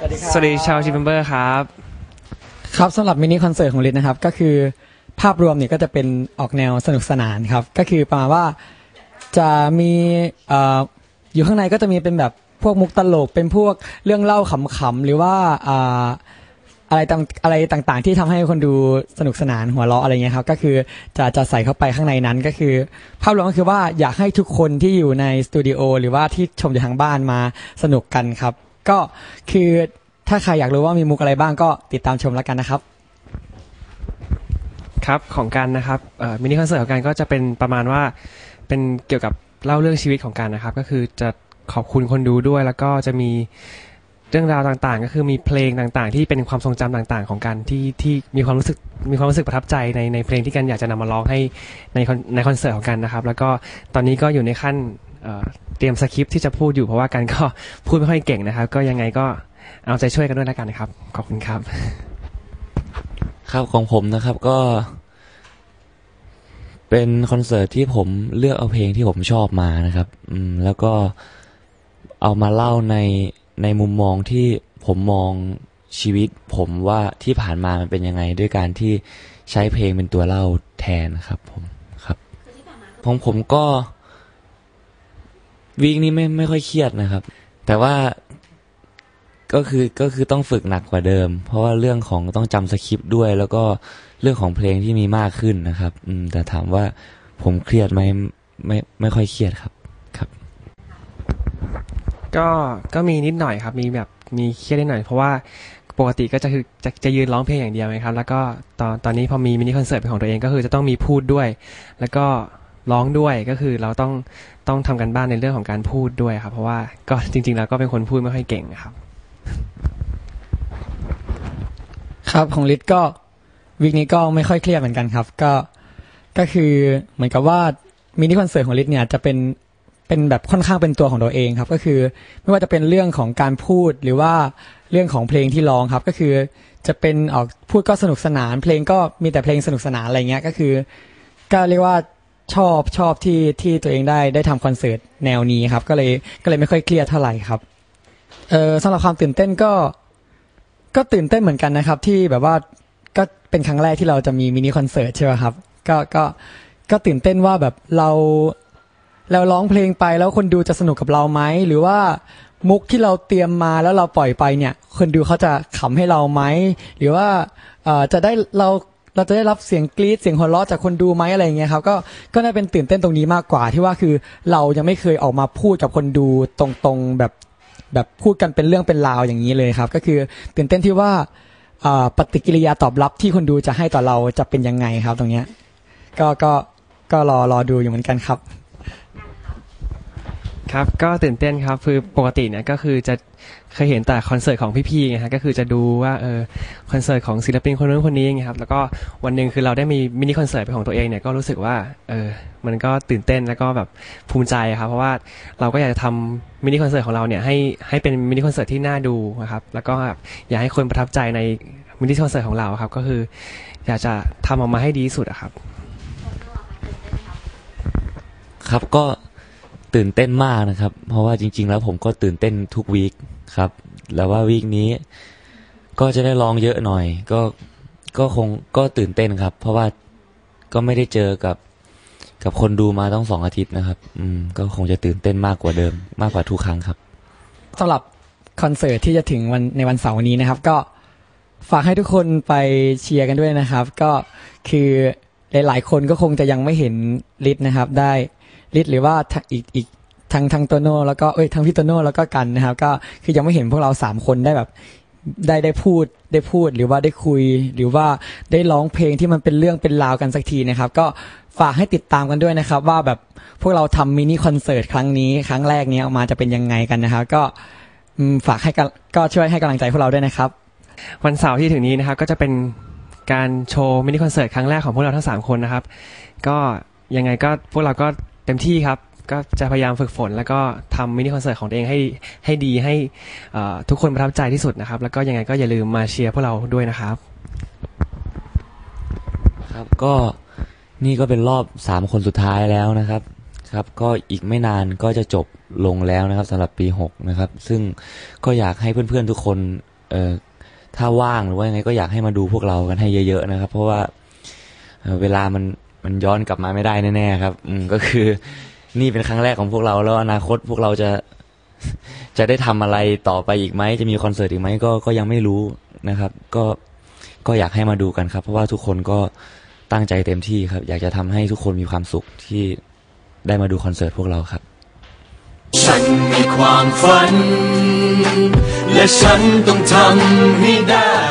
สวัสดีครับสวัสดีชาวชิมเบอร์ครับ ครับสำหรับมินิคอนเสิร์ตของลิศนะครับ ก็คือภาพรวมเนี่ยก็จะเป็นออกแนวสนุกสนานครับ ก็คือประมาณว่าจะมีเอ่ออยู่ข้างในก็จะมีเป็นแบบพวกมุกตลก เป็นพวกเรื่องเล่าขำๆหรือว่าอ่าอะไรต่างอะไรต่างๆ ที่ทำให้คนดูสนุกสนานหัวเราะอะไรเงี้ยครับ ก็คือจะจะใส่เข้าไปข้างในนั้นก็คือ ภาพรวมก็คือว่าอยากให้ทุกคนที่อยู่ในสตูดิโอหรือว่าที่ชมอยู่ทางบ้านมาสนุกกันครับ ก็คือถ้าใครอยากรู้ว่ามีมุกอะไรบ้างก็ติดตามชมแล้วกันนะครับ ครับของกันนะครับมินิคอนเสิร์ตของกันก็จะเป็นประมาณว่าเป็นเกี่ยวกับเล่าเรื่องชีวิตของกันนะครับ ก็คือจะขอบคุณคนดูด้วย แล้วก็จะมีเรื่องราวต่างๆ ก็คือมีเพลงต่างๆ ที่เป็นความทรงจำต่างๆ ของกันที่ที่มีความรู้สึกมีความรู้สึกประทับใจในในเพลงที่กันอยากจะนำมาร้องให้ในคอนในคอนเสิร์ตของกันนะครับ แล้วก็ตอนนี้ก็อยู่ในขั้น เตรียมสคริปที่จะพูดอยู่เพราะว่ากันก็พูดไม่ค่อยเก่งนะครับ ก็ยังไงก็เอาใจช่วยกันด้วยแล้วกันนะครับ ขอบคุณครับ ครับของผมนะครับก็ เป็นคอนเสิร์ตที่ผมเลือกเอาเพลงที่ผมชอบมานะครับ อืม แล้วก็เอามาเล่าในในมุมมองที่ผมมองชีวิต ผมว่าที่ผ่านมามันเป็นยังไง ด้วยการที่ใช้เพลงเป็นตัวเล่าแทนครับ ผมครับของผมก็ วีคนี้ไม่ไม่ค่อยเครียดนะครับ แต่ว่าก็คือก็คือต้องฝึกหนักกว่าเดิม เพราะว่าเรื่องของต้องจำสคริปต์ด้วย แล้วก็เรื่องของเพลงที่มีมากขึ้นนะครับ อืมแต่ถามว่าผมเครียดไหมไม่ไม่ค่อยเครียดครับครับ ก็ก็มีนิดหน่อยครับ มีแบบมีเครียดนิดหน่อย เพราะว่าปกติก็จะคือจะจะยืนร้องเพลงอย่างเดียวไหมครับ แล้วก็ตอนตอนนี้พอมีมินิคอนเสิร์ตเป็นของตัวเองก็คือจะต้องมีพูดด้วย แล้วก็ ร้องด้วยก็คือเราต้องต้องทำกันบ้านในเรื่องของการพูดด้วยครับ เพราะว่าก็จริง ๆ แล้วก็เป็นคนพูดไม่ค่อยเก่งครับ ครับของลิศก็วีคนี้ก็ไม่ค่อยเครียดเหมือนกันครับ ก็ก็คือเหมือนกับว่ามินิคอนเสิร์ตของลิศเนี่ยจะเป็นเป็นแบบค่อนข้างเป็นตัวของตัวเองครับ ก็คือไม่ว่าจะเป็นเรื่องของการพูดหรือว่าเรื่องของเพลงที่ร้องครับ ก็คือจะเป็นออกพูดก็สนุกสนาน เพลงก็มีแต่เพลงสนุกสนานอะไรเงี้ย ก็คือ ก็เรียกว่า ชอบชอบที่ที่ตัวเองได้ได้ทำคอนเสิร์ตแนวนี้ครับ ก็เลยก็เลยไม่ค่อยเครียดเท่าไหร่ครับเออสำหรับความตื่นเต้นก็ ก็ตื่นเต้นเหมือนกันนะครับ ที่แบบว่าก็เป็นครั้งแรกที่เราจะมีมินิคอนเสิร์ตใช่ไหมครับ ก็ก็ก็ตื่นเต้นว่าแบบเราเราร้องเพลงไปแล้วคนดูจะสนุกกับเราไหมหรือว่ามุกที่เราเตรียมมาแล้วเราปล่อยไปเนี่ย คนดูเขาจะขำให้เราไหมหรือว่าจะได้เรา เราจะได้รับเสียงกรี๊ดเสียงหัวเราะจากคนดูไหมอะไรอย่างเงี้ยครับก็ก็น่าเป็นตื่นเต้นตรงนี้มากกว่าที่ว่าคือเรายังไม่เคยออกมาพูดกับคนดูตรงๆแบบแบบพูดกันเป็นเรื่องเป็นราวอย่างนี้เลยครับ ก็คือตื่นเต้นที่ว่าอ่าปฏิกิริยาตอบรับที่คนดูจะให้ต่อเราจะเป็นยังไงครับ ตรงเนี้ยก็ก็ก็รอรอดูอยู่เหมือนกันครับ ครับก็ตื่นเต้นครับคือปกติเนี่ยก็คือจะเคยเห็นแต่คอนเสิร์ตของพี่ๆไงฮะก็คือจะดูว่าเออคอนเสิร์ตของศิลปินคนนู้นคนนี้ไงครับแล้วก็วันหนึ่งคือเราได้มีมินิคอนเสิร์ตเป็นของตัวเองเนี่ยก็รู้สึกว่าเออมันก็ตื่นเต้นแล้วก็แบบภูมิใจครับเพราะว่าเราก็อยากจะทำมินิคอนเสิร์ตของเราเนี่ยให้ให้เป็นมินิคอนเสิร์ตที่น่าดูนะครับแล้วก็แบบอยากให้คนประทับใจในมินิคอนเสิร์ตของเราครับก็คืออยากจะทำออกมาให้ดีที่สุดครับ ครับก็ ตื่นเต้นมากนะครับ เพราะว่าจริง ๆ แล้วผมก็ตื่นเต้นทุกวีคครับ แล้วว่าวีคนี้ก็จะได้ลองเยอะหน่อย ก็ก็คงก็ตื่นเต้นครับ เพราะว่าก็ไม่ได้เจอกับกับคนดูมาต้องสองอาทิตย์นะครับ อืม ก็คงจะตื่นเต้นมากกว่าเดิม มากกว่าทุกครั้งครับสำหรับคอนเสิร์ตที่จะถึงวันในวันเสาร์นี้นะครับ ก็ฝากให้ทุกคนไปเชียร์กันด้วยนะครับ ก็คือหลาย ๆ คนก็คงจะยังไม่เห็นลิศนะครับ ได้ ลิศหรือว่าอีกอีกทางทางโตโน่แล้วก็เอ้ยทางพี่โตโน่แล้วก็กันนะครับ ก็คือยังไม่เห็นพวกเราสามคนได้แบบได้ได้พูดได้พูดหรือว่าได้คุย หรือว่าได้ร้องเพลงที่มันเป็นเรื่องเป็นราวกันสักทีนะครับ ก็ฝากให้ติดตามกันด้วยนะครับ ว่าแบบพวกเราทำมินิคอนเสิร์ตครั้งนี้ครั้งแรกนี้ออกมาจะเป็นยังไงกันนะครับ ก็ฝากให้ก็ช่วยให้กำลังใจพวกเราด้วยนะครับ วันเสาร์ที่ถึงนี้นะครับ ก็จะเป็นการโชว์มินิคอนเสิร์ตครั้งแรกของพวกเราทั้งสามคนนะครับ ก็ยังไงก็พวกเราก็ ต็มที่ครับ ก็จะพยายามฝึกฝน แล้วก็ทำมินิคอนเสิร์ตของตัวเองให้ให้ดีให้ทุกคนประทับใจที่สุดนะครับ แล้วก็ยังไงก็อย่าลืมมาเชียร์พวกเราด้วยนะครับ ครับก็นี่ก็เป็นรอบสามคนสุดท้ายแล้วนะครับครับก็อีกไม่นานก็จะจบลงแล้วนะครับสำหรับปีหกนะครับ ซึ่งก็อยากให้เพื่อนๆทุกคนเอ่อถ้าว่างหรือว่ายังไงก็อยากให้มาดูพวกเรากันให้เยอะ ๆ นะครับ เพราะว่าเเวลามัน มันย้อนกลับมาไม่ได้แน่ๆครับ อืมก็คือ นี่เป็นครั้งแรกของพวกเราแล้วอนาคตพวกเราจะ จะได้ทำอะไรต่อไปอีกไหมจะมีคอนเสิร์ตอีกไหมก็ก็ยังไม่รู้นะครับ ก็ก็อยากให้มาดูกันครับ เพราะว่าทุกคนก็ตั้งใจเต็มที่ครับ อยากจะทำให้ทุกคนมีความสุขที่ได้มาดูคอนเสิร์ตพวกเราครับ ฉันมีความฝัน และฉันต้องทำให้ได้